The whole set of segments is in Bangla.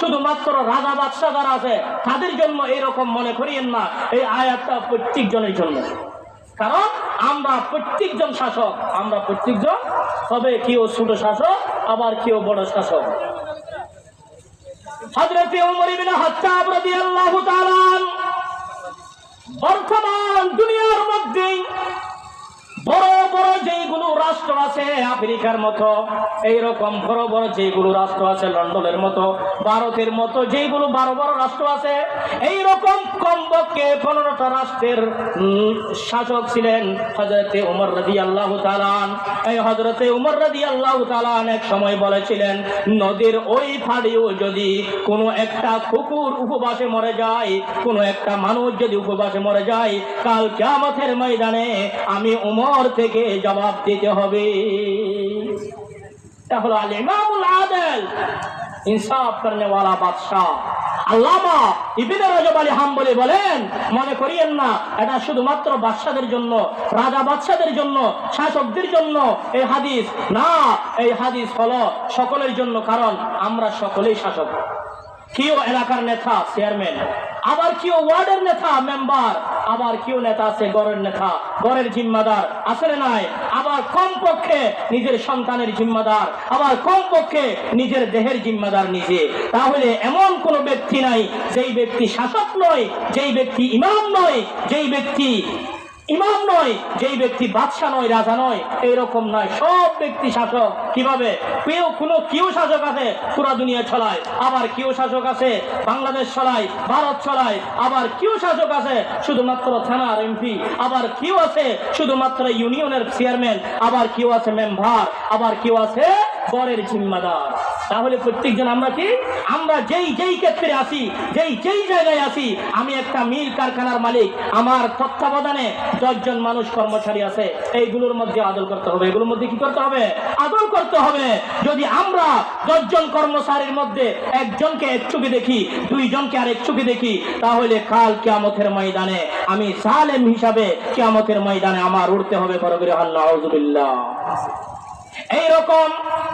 শুধুমাত্র রাজা বাদশাহ যারা আছে, তাদের জন্য এরকম মনে করিয়েন না, এই আয়াতটা প্রত্যেক জনের জন্য। কারণ আমরা প্রত্যেকজন শাসক, আমরা প্রত্যেকজন তবে কেউ ছোট শাসক, আবার কেউ বড় শাসক। বর্তমান আছে আফ্রিকার মতো, এইরকম বড় বড় যেগুলো রাষ্ট্র আছে লন্ডনের মতো, ভারতের মতো যেগুলো বড় বড় রাষ্ট্র আছে, এইরকম কমপক্ষে পনেরোটা রাষ্ট্রের শাসক ছিলেন হজরতে উমর আল্লাহ তালান এই হজরতে উমর আল্লাহ তালান এক সময় বলেছিলেন, নদীর ওই ফাড়িও যদি কোনো একটা কুকুর উপবাসে মরে যায়, কোনো একটা মানুষ যদি উপবাসে মরে যায়, কাল কিয়ামতের ময়দানে আমি উমর থেকে জবাব দিতে হবে। এটা হলো আল আদেল, ইনসাফ করনে ওয়ালা বাদশাহ। আল্লামা ইবিনে রজব আলী হাম্বলি বলেন, মনে করিয়েন না, এটা শুধুমাত্র বাদশাদের জন্য, রাজা বাদশাদের জন্য, শাসকদের জন্য এই হাদিস। না, এই হাদিস হলো সকলের জন্য, কারণ আমরা সকলেই শাসক। কেউ এলাকার নেতা চেয়ারম্যান আবার কেউ ওয়ার্ডের নেতা, মেম্বার। আবার কেউ নেতা আছে গড়ের নেতা গড়ের জিম্মাদার। আসলে নাই, আবার কমপক্ষে নিজের সন্তানের জিম্মাদার, আবার কমপক্ষে নিজের দেহের জিম্মাদার নিজে। তাহলে এমন কোনো ব্যক্তি নাই, যেই ব্যক্তি শাসক নয়, যেই ব্যক্তি ইমাম নয়, যেই ব্যক্তি ইমাম নয়, যেই ব্যক্তি বাদশা নয়, রাজা নয়, এইরকম নয়। সব ব্যক্তি শাসক। কীভাবে? কেউ, কোনো কেউ শাসক আছে, পুরা দুনিয়া ছলায় আবার কেউ শাসক আছে, বাংলাদেশ ছড়ায়, ভারত ছলায় আবার কেউ শাসক আছে, শুধুমাত্র থানার এমপি। আবার কেউ আছে, শুধুমাত্র ইউনিয়নের চেয়ারম্যান। আবার কেউ আছে মেম্বার। আবার কেউ আছে গড়ের জিম্মাদার। তাহলে প্রত্যেকজন আমরা কি? আমরা যেই যেই ক্ষেত্রে আসি যেই যেই জায়গায় আসি আমি একটা মিল কারখানার মালিক। আমার তত্ত্বাবধানে দশজন মানুষ কর্মচারী আছে। এইগুলোর মধ্যে আদর করতে হবে। এগুলোর মধ্যে কি করতে হবে? আদর করতে হবে। যদি আমরা দশজন কর্মচারীর মধ্যে একজনকে এক চোখে দেখি, দুইজনকে আর এক চোখে দেখি, তাহলে কাল কেয়ামতের ময়দানে আমি সালেম হিসাবে কেয়ামতের ময়দানে আমার উঠতে হবে। বড় করে আল্লাহ এইরকম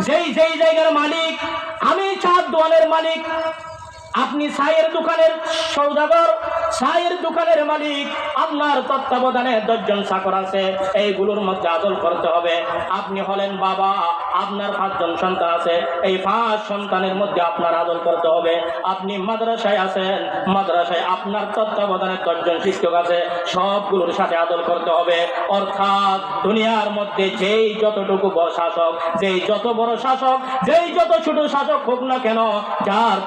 যেই যেই জায়গার মালিক আমি চার দোয়ানের মালিক। আপনি সাইয়ের দোকানের সৌদাগর চায়ের দোকানের মালিক আপনার তত্ত্বাবধানে দশজন চাকর আছে, এইগুলোর মধ্যে আদল করতে হবে। আপনি হলেন বাবা, আপনার পাঁচজন সন্তান আছে, এই পাঁচ সন্তানের মধ্যে আপনার আদল করতে হবে। আপনি মাদ্রাসায় আছেন, মাদ্রাসায় আপনার তত্ত্বাবধানে দশজন শিক্ষক আছে, সবগুলোর সাথে আদল করতে হবে। অর্থাৎ দুনিয়ার মধ্যে যেই যতটুকু শাসক, যেই যত বড় শাসক, যেই যত ছোট শাসক হোক না কেন, যার